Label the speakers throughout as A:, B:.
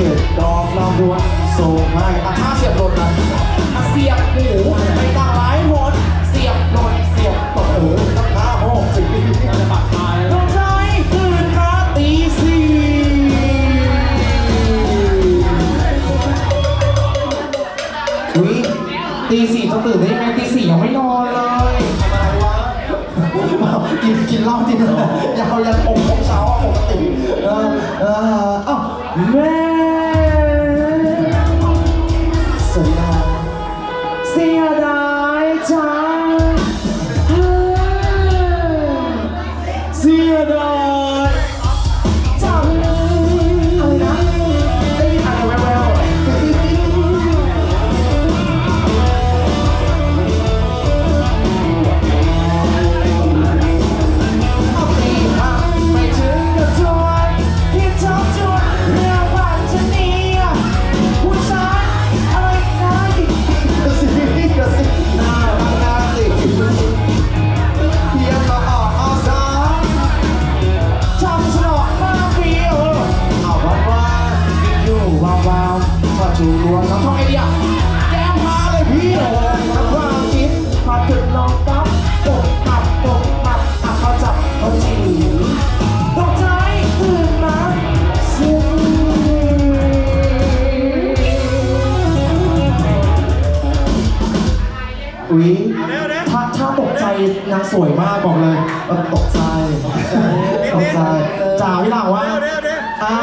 A: เก็บดอกลำดวนส่งให้อาถ้าเสียบรถนะอะเสียบหมูไม่ต่างหลายหนเสียบรถเสียบตกเออราคาหกสิบปักตายต้องใจตื่นมาตีสี่อุ้ยตีสี่จะตื่นได้ยังไงตีสี่ยังไม่นอนเลยทำอะไรวะกินกินเหล้าที่นั่นยาวยันอกของเช้าปกติเออเอออ้าแม่ เสี อุ๊ยถ้าถ้าตกใจนางสวยมากบอกเลยเออตกใจตกใจจ่าพี่หลังว่าอะ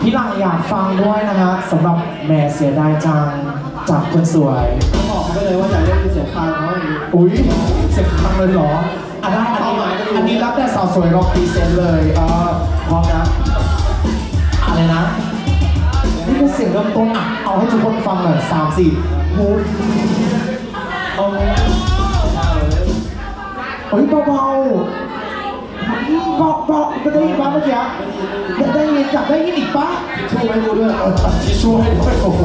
A: พี่หลังอยากฟังด้วยนะฮะสำหรับแม่เสียดายจังจากคนสวย
B: บอกเขาไปเลยว่าอยากได้ยินเสียงคางเขาอย่างนี้
A: อุ้ยเสียงคังเลยเหรออันนั้นอันนี้
B: เป้าหมายก็รู้
A: อันนี้รับแต่สาวสวยรอกพรีเซนต์เลยเออพร้อมนะอะไรนะ นี่คือเสียงเริ่มต้นอะเอาให้ทุกคนฟังหน่อยสามสี่หู เอาเฮ้ยเบาๆเบาเบาๆจะได้ยินปะเมื่อกี้ได้ได้ยินอยากได้ยินอีกปะ
B: ช่วยไว้ดูด้วย
A: เออตัดทิชชู่ให้ด้วยโอ้โห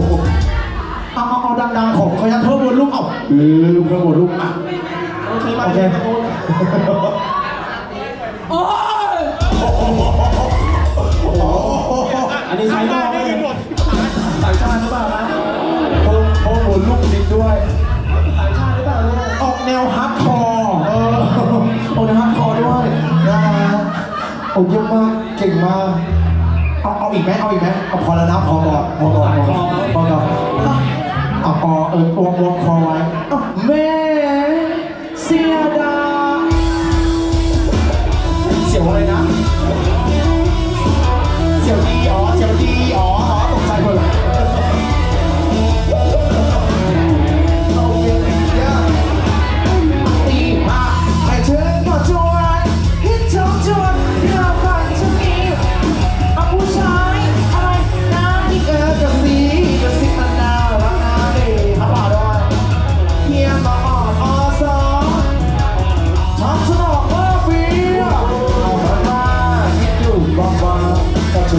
A: เอาเอาเอาดังๆของเขาจะเพิ่มวอลลุ่มเอาเออเพิ่มวอลลุ่มอะ
B: โอเค
A: โอเค
B: โกน
A: โอ้ย
B: อันนี้ใช้ได้
A: โอ้เยี่ยมมากเก่งมาก เอาเอาอีกไหมเอาอีกไหมเอาพอแล้วนะพอก่อนพอก่อนพอก่อนพอก่อนเอาพอเออวงวงคอไว้อะแม่เสียดายเสียวอะไรนะ เสียวดี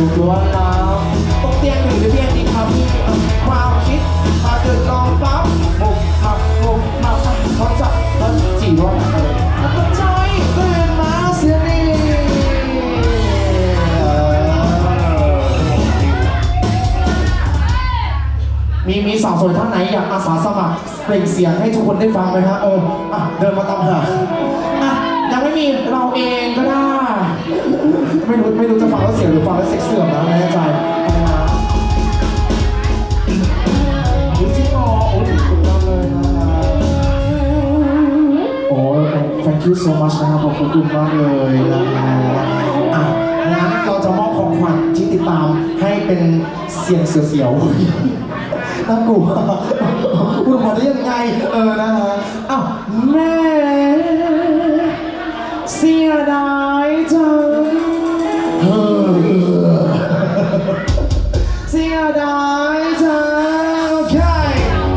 A: ถูกลวนลามตกเตียงหรือเตียงดีครับพี่ความคิดมาเกิดลองปั๊บบุกหักบุกหักเขาจับเขาจีว่าอะไรใจตื่นมาเสียนี่มีมีสาวสวยท่านไหนอยากอาสาสมัครเปล่งเสียงให้ทุกคนได้ฟังไหมฮะเอออะเดินมาตามหาอะยังไม่มีเราเองก็ได้ ไม่รู้ไม่รู้จะ สียงหรือฟังแล้วเซ็กเสื่อมนะไม่แน่ใจเอามาอุ๊ยจริงเหรอโอ้ยขอบคุณมากเลยนะโอ้ย thank you so much นะครับขอบคุณมากเลยนะอะงั้นเราจะมอบของขวัญที่ติดตามให้เป็นเสียงเสียวๆน่ากลัวพูดออกมาได้ยังไง เออนะฮะอ้าวแม่เสียดายจัง